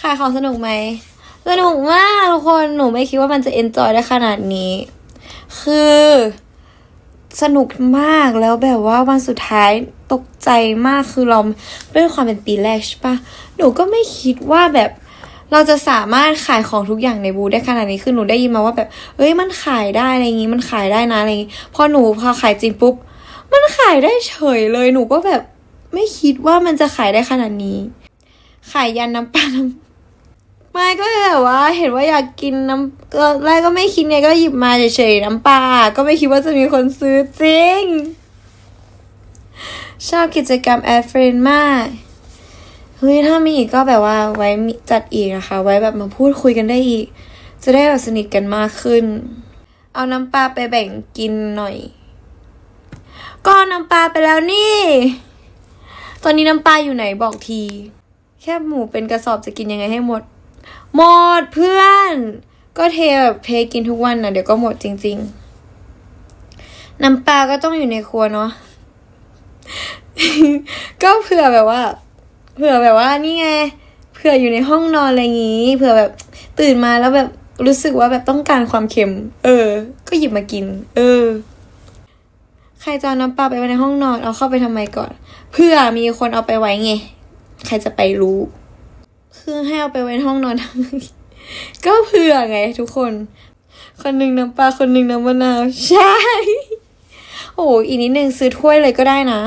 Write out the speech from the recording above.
ขายของสนุกไหม สนุกมากทุกคน หนูไม่คิดว่ามันจะเอนจอยได้ขนาดนี้ คือสนุกมากแล้วแบบว่าวันสุดท้ายตกใจมากคือเราด้วยความเป็นปีแรกใช่ปะหนูก็ไม่คิดว่าแบบเราจะสามารถขายของทุกอย่างในบูได้ขนาดนี้คือหนูได้ยินมาว่าแบบเอ้ยมันขายได้อะไรอย่างงี้มันขายได้นะอะไรอย่างงี้พอหนูพอขายจริงปุ๊บมันขายได้เฉยเลยหนูก็แบบไม่คิดว่ามันจะขายได้ขนาดนี้ ขายยันน้ำปลาน้ำ ไม่ก็แบบว่า เห็นว่าอยากกินน้ำก็แรกก็ไม่คิดไงก็หยิบมาเฉยๆน้ำปลาก็ไม่คิดว่าจะมีคนซื้อจริง ชอบกิจกรรมแอร์เฟรนมากเฮ้ยถ้ามีอีกก็แบบว่าไว้จัดอีกนะคะ ไว้แบบมาพูดคุยกันได้อีก จะได้แบบสนิทกันมากขึ้น เอาน้ำปลาไปแบ่งกินหน่อย ก็น้ำปลาไปแล้วนี่ ตอนนี้น้ำปลาอยู่ไหนบอกที แค่หมูเป็นกระสอบจะกินยังไงให้หมด หมดเพื่อน ก็เทแบบเทกินทุกวันนะเดี๋ยวก็หมดจริง ๆ น้ำปลาก็ต้องอยู่ในครัวเนาะก็เผื่อแบบว่า เผื่อแบบว่านี่ไงเผื่ออยู่ในห้องนอนอะไรอย่างงี้เผื่อแบบตื่นมาแล้วแบบรู้สึกว่าแบบต้องการความเค็ม เออ ก็หยิบมากิน เออ ใครจะเอาน้ำปลาไปไว้ในห้องนอน เอาเข้าไปทำไมก่อน เพื่อมีคนเอาไปไว้ไง ใครจะไปรู้ คือให้เอาไปไว้ในห้องนอนทั้งก็เผื่อไงทุกคน คนหนึ่งน้ำปลาคนหนึ่งน้ำมะนาว ใช่ โอ้อีกนิดนึงซื้อถ้วยเลยก็ได้นะ